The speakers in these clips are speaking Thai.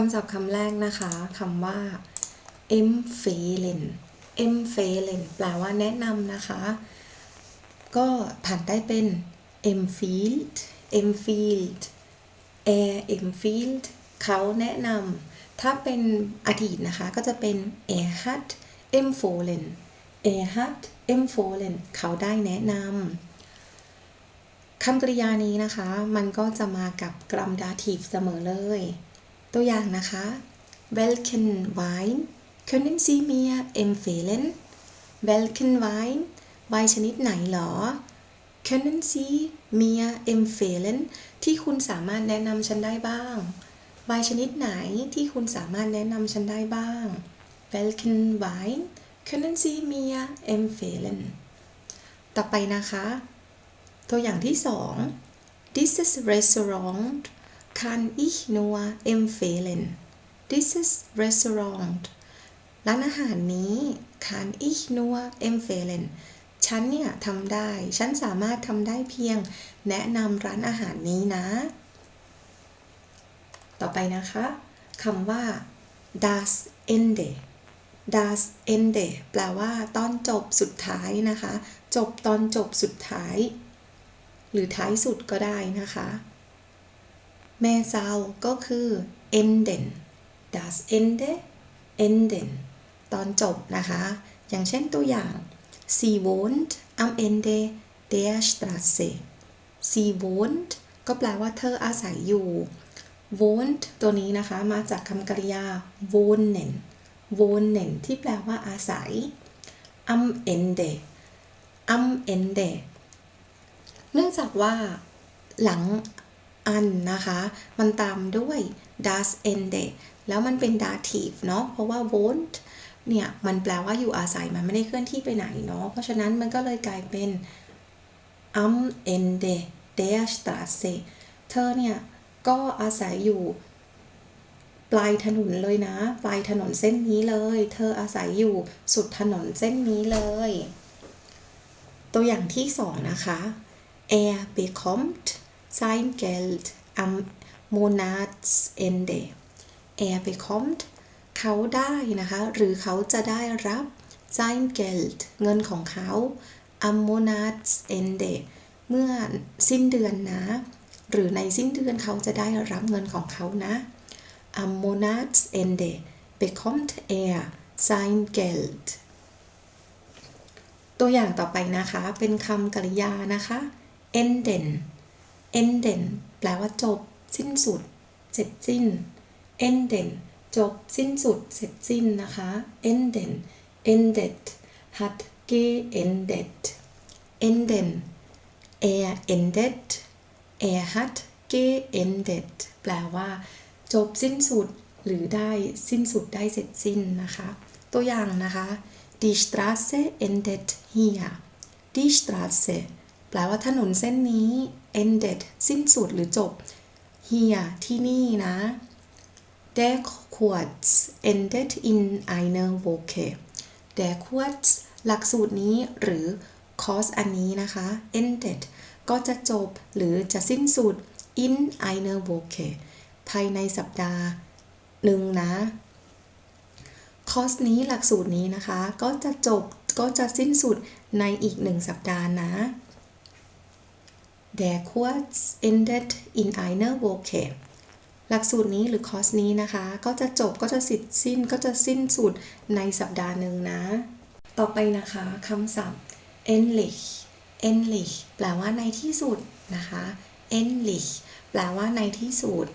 คำศัพท์คำแรกนะคะคำว่า empfehlen empfehlen แปลว่าแนะนำนะคะ ก็ผันได้เป็น empfiehlt empfiehlt er empfiehlt เขาแนะนำถ้าเป็นอดีตนะคะก็จะเป็น er hat empfohlen er hat empfohlen เขาได้แนะนำคำกริยานี้นะคะ มันก็จะมากับกรัมดาทีฟเสมอเลย ตัวอย่างนะคะ Welchen Wein können Sie mir empfehlen Welchen Wein ไวน์ชนิดไหนหรอ Können Sie mir empfehlen ที่คุณสามารถแนะนำฉันได้บ้างไวน์ชนิดไหนที่คุณสามารถแนะนำฉันได้บ้าง Welchen Wein können Sie mir empfehlen ต่อไปนะคะ ตัวอย่างที่สอง Dieses Restaurant kann ich nur empfehlen Dieses Restaurant ร้านอาหารนี้ kann ich nur empfehlen ฉันเนี่ยทำได้ ฉันสามารถทำได้เพียง แนะนำร้านอาหารนี้นะ ต่อไปนะคะคำว่า das Ende das Ende แปลว่าตอนจบสุดท้ายนะคะ จบตอนจบสุดท้าย หรือท้ายสุดก็ได้นะคะ แม่เซาก็คือ enden das Ende enden ตอนจบนะคะ อย่างเช่นตัวอย่าง sie wohnt am Ende der Straße sie wohnt ก็แปลว่าเธออาศัยอยู่ wohnt ตัวนี้นะคะมาจากคำกริยา wohnen wohnen ที่แปลว่าอาศัย am Ende am Ende เนื่องจากว่าหลัง อันนะคะ มันตามด้วย das Ende แล้วมันเป็น dative เนาะเพราะว่า won't เนี่ย มันแปลว่าอยู่อาศัยมันไม่ได้เคลื่อนที่ไปไหนเนาะเพราะฉะนั้นมันก็เลยกลายเป็น am Ende der Straße เธอเนี่ย ก็อาศัยอยู่ปลายถนนเลยนะ ปลายถนนเส้นนี้เลย เธออาศัยอยู่สุดถนนเส้นนี้เลย ตัวอย่างที่สองนะคะ Er bekommt sein Geld am Monatsende Er bekommt เขาได้นะคะ หรือเขาจะได้รับ sein Geld เงินของเขา am Monatsende เมื่อสิ้นเดือนนะ หรือในสิ้นเดือนเขาจะได้รับเงินของเขานะ am Monatsende bekommt er sein Geld ตัวอย่างต่อไปนะคะ เป็นคำกริยานะคะ enden enden แปลว่าจบ สิ้นสุด เสร็จสิ้น enden จบ สิ้นสุด เสร็จสิ้นนะคะ enden endet hat geendet enden er endet er hat geendet แปลว่า จบสิ้นสุด หรือได้สิ้นสุดได้เสร็จสิ้นนะคะ ตัวอย่างนะคะ die Straße endet hier die Straße แปลว่าถนนเส้นนี้ ended สิ้นสุดหรือจบ here ที่นี่นะ der Kurs endet in einer Woche der Kurs หลักสูตรนี้หรือคอร์สอันนี้นะคะ ended ก็จะจบหรือจะสิ้นสุด in einer Woche ภายในสัปดาห์หนึ่งนะ คอร์สนี้หลักสูตรนี้นะคะ ก็จะจบก็จะสิ้นสุดในอีกหนึ่งสัปดาห์นะ Der Kurs endet in einer Woche หลักสูตรนี้หรือคอร์สนี้นะคะ ก็จะจบก็จะสิทธิ์สิ้นก็จะสิ้นสุดในสัปดาห์หนึ่งนะ ต่อไปนะคะคำศัพท์ endlich endlich แปลว่าในที่สุดนะคะ endlich แปลว่าในที่สุด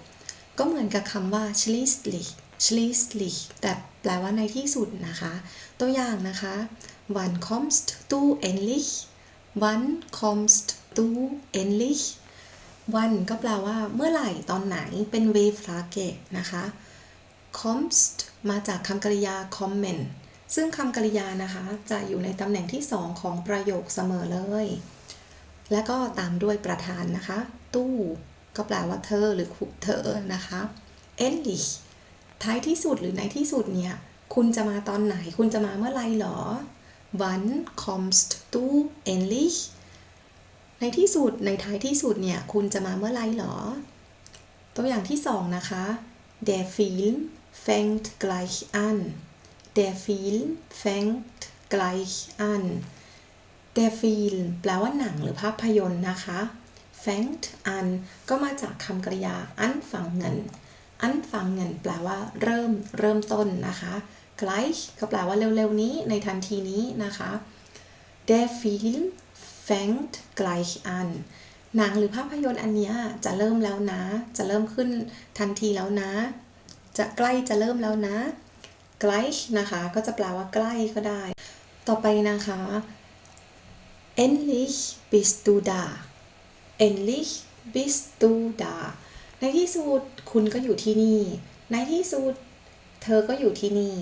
ก็เหมือนกับคำว่า schließlich schließlich แต่แปลว่าในที่สุดนะคะ ตัวอย่างนะคะ wann kommst du endlich wann kommst du endlich วันก็แปลว่าเมื่อไหร่ตอนไหนเป็น w e f r a g e นะคะ kommst มาจากคำกริยา kommen ซึ่งคำกริยานะคะ จะอยู่ในตำแหน่งที่2ของประโยคเสมอเลย และก็ตามด้วยประธานนะคะ ตู้ ก็แปลว่าเธอหรือเธอนะคะ endlich ท้ายที่สุดหรือในที่สุดเนี่ย คุณจะมาตอนไหน คุณจะมาเมื่อไรหรอ wann kommst du endlich ในที่สุดในท้ายที่สุดเนี่ย คุณจะมาเมื่อไรหรอ ตัวอย่างที่สองนะคะ der Film fängt gleich an der Film fängt gleich an der Film แปลว่าหนังหรือภาพยนตร์นะคะ fängt an ก็มาจากคำกริยา anfangen anfangen แปลว่าเริ่มเริ่มต้นนะคะ gleich ก็แปลว่าเร็วๆนี้ในทันทีนี้นะคะ Der Film fängt gleich an หนังหรือภาพยนตร์อันนี้จะเริ่มแล้วนะ จะเริ่มขึ้นทันทีแล้วนะ จะใกล้จะเริ่มแล้วนะ gleich นะคะ ก็จะแปลว่าใกล้ก็ได้ ต่อไปนะคะ endlich bist du da endlich bist du da ในที่สุดคุณก็อยู่ที่นี่ ในที่สุดเธอก็อยู่ที่นี่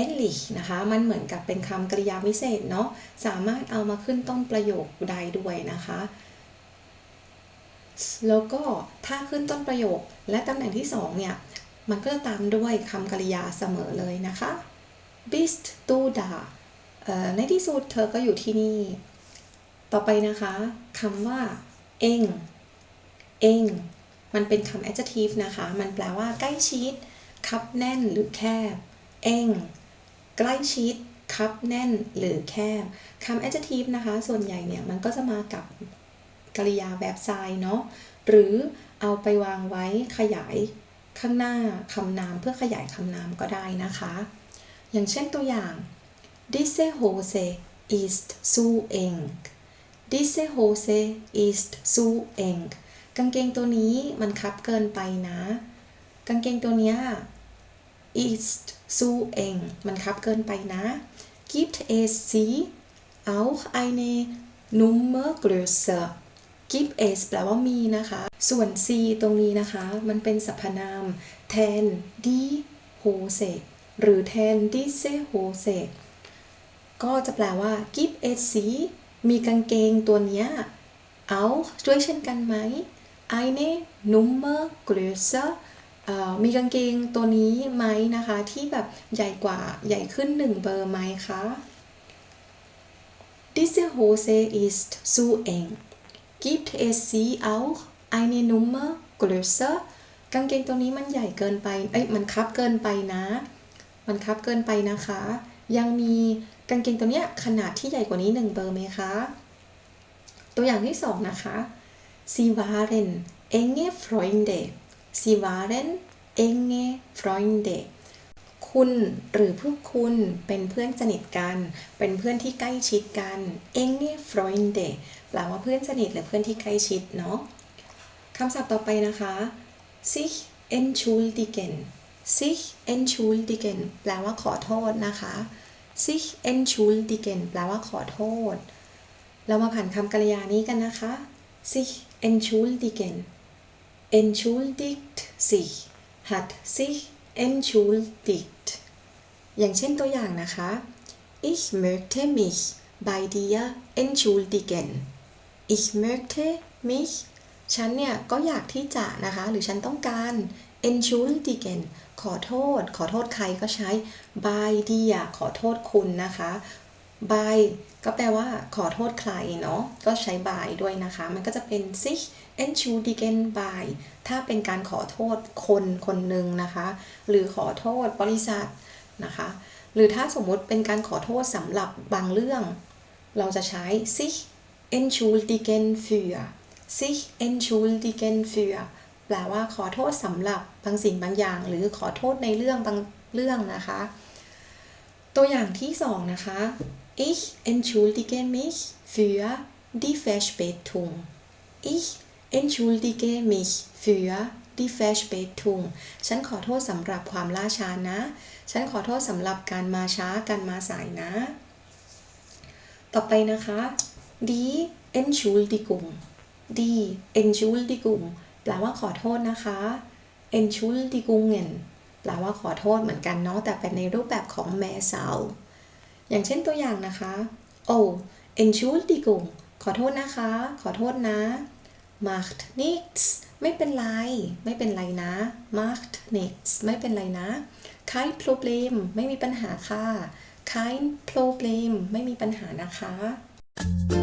endlich นะคะ มันเหมือนกับเป็นคำกริยาวิเศษเนาะ สามารถเอามาขึ้นต้นประโยคใดด้วยนะคะ แล้วก็ถ้าขึ้นต้นประโยคและตำแหน่งที่สองเนี่ย มันก็จะตามด้วยคำกริยาเสมอเลยนะคะ bist du da ในที่สุดเธอก็อยู่ที่นี่ ต่อไปนะคะคำว่า เองเองมันเป็นคำ adjective นะคะ มันแปลว่าใกล้ชิด คับแน่นหรือแคบ เอง ใกล้ชิดคับแน่นหรือแคบคำ adjective นะคะ ส่วนใหญ่เนี่ย มันก็จะมากับกริยาแบบทรายเนาะหรือเอาไปวางไว้ขยายข้างหน้าคำนามเพื่อขยายคำนามก็ได้นะคะ อย่างเช่นตัวอย่าง Diese Hose ist zu eng Diese Hose ist zu eng กางเกงตัวนี้มันคับเกินไปนะ กางเกงตัวเนี้ย ist zu eng มันคับเกินไปนะ gibt es sie auch eine Nummer größer gibt es แปลว่ามีนะคะ ส่วน c ตรงนี้นะคะ มันเป็นสรรพนามแทน die Hose หรือแทน diese Hose ก็จะแปลว่า give es sie มีกางเกงตัวเนี้ย auch ด้วยเช่นกันไหม eine Nummer größer มีกางเกงตัวนี้ไหมนะคะ ที่แบบใหญ่กว่าใหญ่ขึ้นหนึ่งเบอร์ไหมคะ Diese Hose ist zu eng gibt es sie auch eine Nummer größer กางเกงตัวนี้มันใหญ่เกินไป เอ้ย มันคับเกินไปนะ มันคับเกินไปนะคะ ยังมีกางเกงตัวเนี้ยขนาดที่ใหญ่กว่านี้หนึ่งเบอร์ไหมคะ ตัวอย่างที่สองนะคะ Sie waren enge Freunde Sie waren enge Freunde คุณหรือพวกคุณเป็นเพื่อนสนิทกัน เป็นเพื่อนที่ใกล้ชิดกัน enge Freunde แปลว่าเพื่อนสนิทหรือเพื่อนที่ใกล้ชิดเนาะคำศัพท์ต่อไปนะคะ sich entschuldigen sich entschuldigen แปลว่าขอโทษนะคะ sich entschuldigen แปลว่าขอโทษ เรามาผ่านคำกริยานี้กันนะคะ sich entschuldigen entschuldigt sich hat sich entschuldigt อย่างเช่นตัวอย่างนะคะ ich möchte mich bei dir entschuldigen ich möchte mich ฉันเนี่ยก็อยากที่จะนะคะ หรือฉันต้องการ entschuldigen ขอโทษ ขอโทษใครก็ใช้ by dir ขอโทษคุณนะคะ by ก็แปลว่าขอโทษใครเนาะก็ใช้ by ด้วยนะคะ มันก็จะเป็น sich entschuldigen by ถ้าเป็นการขอโทษคนคนหนึ่งนะคะ หรือขอโทษบริษัทนะคะ หรือถ้าสมมุติเป็นการขอโทษสำหรับบางเรื่อง เราจะใช้ sich entschuldigen für sich entschuldigen für แปลว่าขอโทษสำหรับบางสิ่งบางอย่าง หรือขอโทษในเรื่องบางเรื่องนะคะ ตัวอย่างที่สองนะคะ ich entschuldige mich für die Verspätung ich entschuldige mich für die Verspätung ฉันขอโทษสำหรับความล่าช้านะ ฉันขอโทษสำหรับการมาช้า การมาสายนะ ต่อไปนะคะ die Entschuldigung die Entschuldigung แปลว่าขอโทษนะคะ Entschuldigungen แปลว่าขอโทษเหมือนกันเนาะ แต่เป็นในรูปแบบของแมสาว อย่างเช่นตัวอย่างนะคะ oh Entschuldigung ขอโทษนะคะ ขอโทษนะ macht nichts ไม่เป็นไร ไม่เป็นไรนะ macht nichts ไม่เป็นไรนะ kein Problem ไม่มีปัญหาค่ะ kein Problem ไม่มีปัญหานะคะ